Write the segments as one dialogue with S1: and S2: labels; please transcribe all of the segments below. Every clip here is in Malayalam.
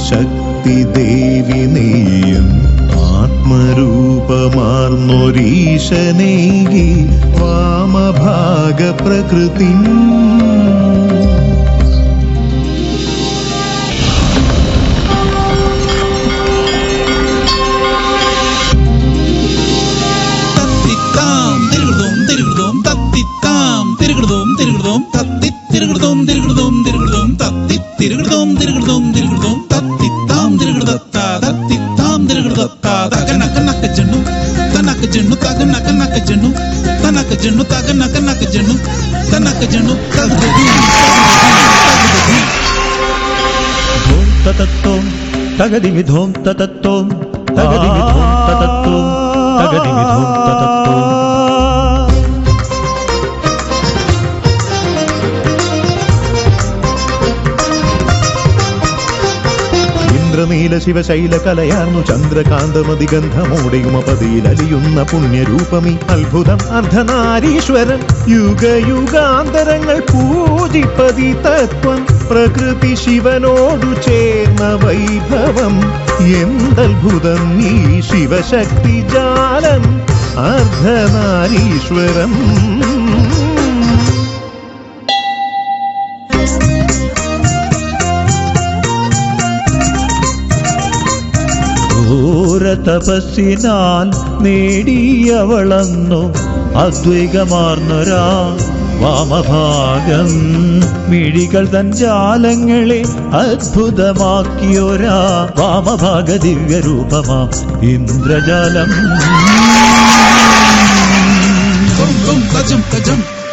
S1: അർദ്ധരൂപശക്തിദേവി നെയ്യും ആത്മരൂപമാർന്നൊരീശനേകി വാമഭാഗ പ്രകൃതി
S2: തിരുകൃതവും തത്തിത്താം തിരുകൃതോം തിരുകൃതോം തത്തി തിരുകൃതോം തിരുകൃതോം തിരുകൃതോം జన్ను తగ నక నక జన్ను తనక జన్ను తగ నక నక జన్ను తనక జన్ను తగదు ధూమ్ తతత్వం
S3: తగది విధోం తతత్వం తగది విధోం తగది విధోం తతత్వం
S1: ഇന്ദ്രനീല ശിവശൈല കലയാർന്നു. ചന്ദ്രകാന്തമതി ഗന്ധമോടെയുമപതിയിൽ അലിയുന്ന പുണ്യരൂപമി. അത്ഭുതം അർദ്ധനാരീശ്വരൻ. യുഗയുഗാന്തരങ്ങൾ പൂജിപ്പതി തത്വം. പ്രകൃതി ശിവനോടു ചേർന്ന വൈഭവം. എന്തത്ഭുതം നീ ശിവശക്തി ജാലം. അർദ്ധനാരീശ്വരം
S3: ഘോര തപസ്സിനാൽ നേടിയവളന്നു അദ്വൈകമാർന്നൊരാ വാമഭാഗം. മിഴികൾ തൻ ജാലങ്ങളെ അത്ഭുതമാക്കിയൊരാ വാമഭാഗ ദിവ്യരൂപമാ ഇന്ദ്രജാലം.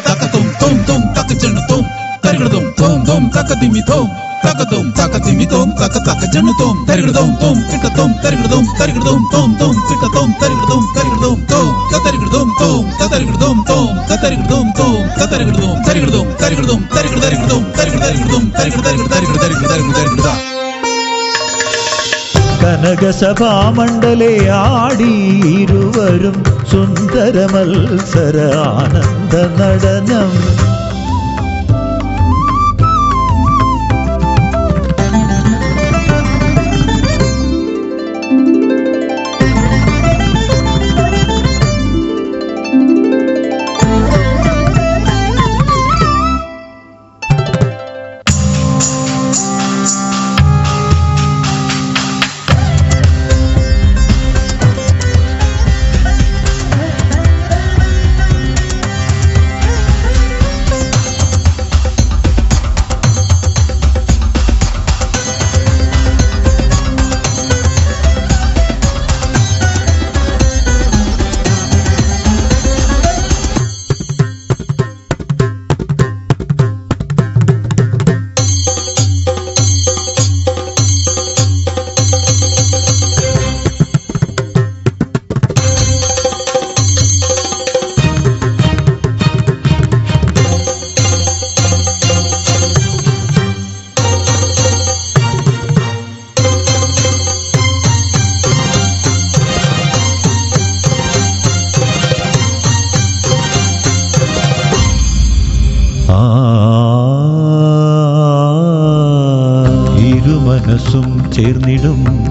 S2: തകതും തും തും തകച്ചെണ്ണും തകതും തും തും തകതിമിതും തോം. തകതോം തകതിമി തക തക തകജണ്ണു തോം തോം കിട്ടതോം തരികൃതോം തരികൃതോം തോം തോം തും തരികൃതോം തും തോം തരികൃതോം തോം തരികൃതോം തോം തരികൃതോം തോം തരികൃതോം തരികൃതോം തരികൃതോം തരികൃതരികൃതോം തരികൃതരികൃതോം തരികൃതരികൃതരികൃതരികൃതരികൃതരികൃത
S3: കനകസഭാമണ്ഡലെ ആടി ഇരുവരും സുന്ദര മത്സര ആനന്ദ നടനം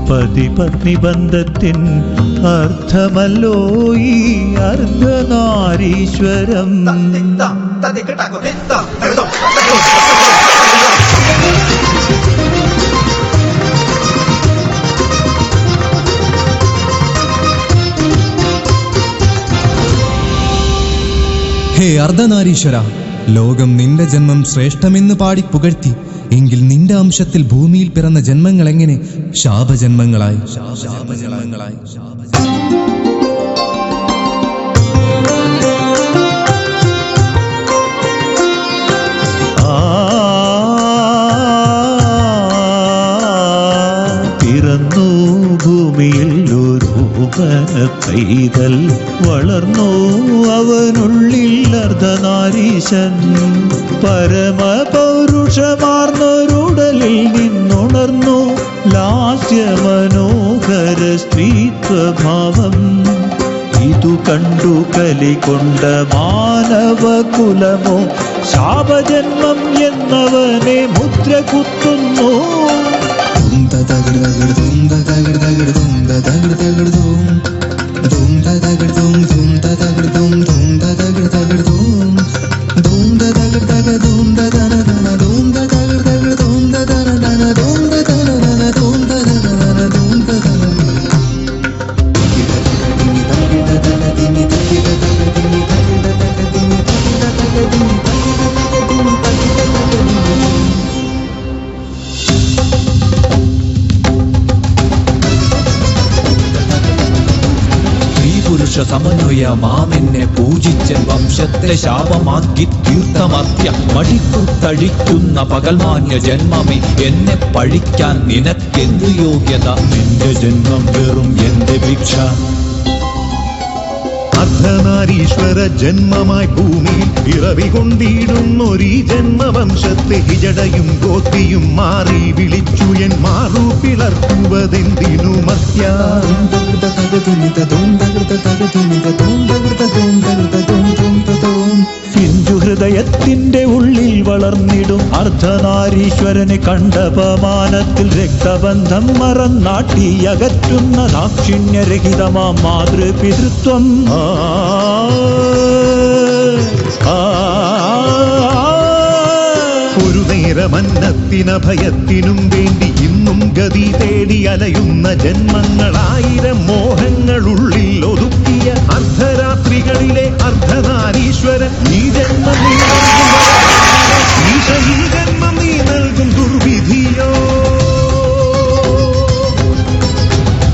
S3: ചേർന്നിടും പതിപത്നി ബന്ധത്തിൻ അർത്ഥമല്ലോ ഈ അർദ്ധനാരീശ്വരം.
S4: ഹേ അർദ്ധനാരീശ്വര ലോകം നിന്റെ ജന്മം ശ്രേഷ്ഠമെന്ന് പാടി പുകഴ്ത്തി എങ്കിൽ നിന്റെ അംശത്തിൽ ഭൂമിയിൽ പിറന്ന ജന്മങ്ങൾ എങ്ങനെ? ശാപജന്മങ്ങളായി. ശാപജന്മങ്ങളായി.
S3: പിറന്നു ഭൂമിയിൽ പൈതൽ വളർന്നു. അവനുള്ളിൽ അർദ്ധനാരീശൻ പരമപൗരുഷമാർന്നൊരുടലിൽ നിന്നുണർന്നു. ലാസ്യ മനോഹര സ്ത്രീത്വഭാവം ഇതു കണ്ടു കലികൊണ്ട മാനവകുലമോ? ശാപജന്മം എന്നവനെ മുദ്ര കുത്തുന്നു
S4: തകിട ധൂം തതകിട തകിട ധൂം തതകിട തകിട ധൂം
S3: സ്ത്രീപുരുഷ സമന്വയ മാമെന്നെ പൂജിച്ചൻ വംശത്തെ ശാപമാക്കി തീർത്ഥമത്യ മടിക്കുത്തഴിക്കുന്ന പകൽമാന്യ ജന്മമേ എന്നെ പഴിക്കാൻ നിനക്കെന്ത് യോഗ്യത നിന്റെ ജന്മം വെറും എന്റെ ഭിക്ഷ
S1: അർദ്ധനാരീശ്വര ജന്മമായി ഭൂമിയിൽ പിറവി കൊണ്ടിടുന്നൊരീ ജന്മവംശത്തെ ഹിജടയും ഗോത്തിയും മാറി വിളിച്ചു എൻ മാറു പിളർത്തുവതെന്തിനു മത്യ
S3: ഹൃദയത്തിന്റെ ഉള്ളിൽ വളർന്നിടും അർദ്ധനാരീശ്വരനെ കണ്ടപമാനത്തിൽ രക്തബന്ധം മറന്നാട്ടി അകറ്റുന്ന ദാക്ഷിണ്യരഹിതമാ മാതൃപിതൃത്വം.
S1: ഒരു നേരമന്നത്തിന ഭയത്തിനും വേണ്ടി ഇന്നും ഗതി തേടി അലയുന്ന ജന്മങ്ങളായിരം മോഹങ്ങളുള്ളിൽ അർദ്ധനാരീശ്വരൻ ഈ ജന്മം നീ ഈശ ഈ ജന്മം നീ നൽകും ദുർവിധിയോ.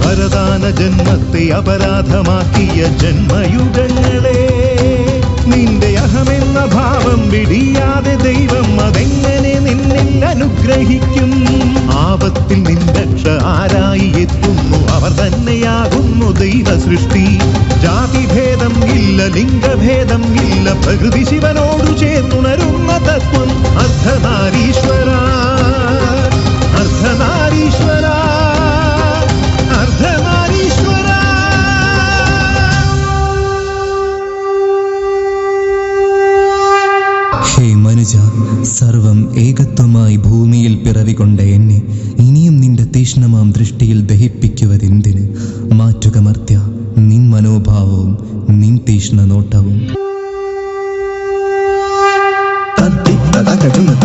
S1: വരദാന ജന്മത്തെ അപരാധമാക്കിയ ജന്മയുഗങ്ങളെ നിന്റെ അഹമെന്ന ഭാവം വിടിയാതെ ദൈവം അതെങ്ങനെ നിന്നിൽ അനുഗ്രഹിക്കും? ആപത്തിൽ നിന്നക്ഷ ആരായി എത്തുന്നു? അവർ തന്നെയാകുന്നു ദൈവ സൃഷ്ടി ജാതിഭേദം ഇല്ല ലിംഗഭേദം ഇല്ല പ്രകൃതി ശിവനോടു ചേർന്നുണരുന്ന തത്വം. അർദ്ധനാരീശ്വര അർദ്ധനാരീശ്വര
S4: സർവം ഏകത്വമായി ഭൂമിയിൽ പിറവികൊണ്ട തീഷ്ണ നോട്ടവും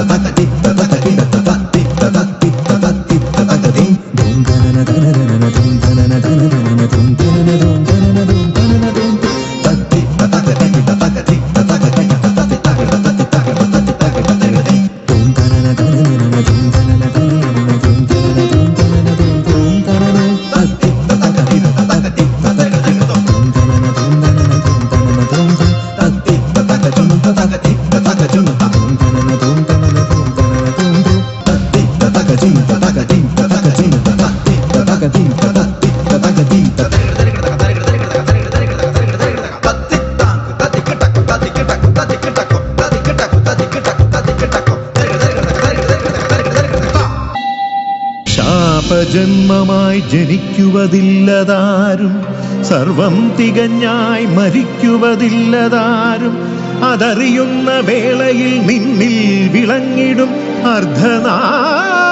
S1: ശാപജന്മമായി ജനിക്കുവതില്ലതാരും സർവം തികഞ്ഞായി മരിക്കുവതില്ലതാരും അതറിയുന്ന വേളയിൽ നിന്നിൽ വിളങ്ങിടും അർദ്ധനാ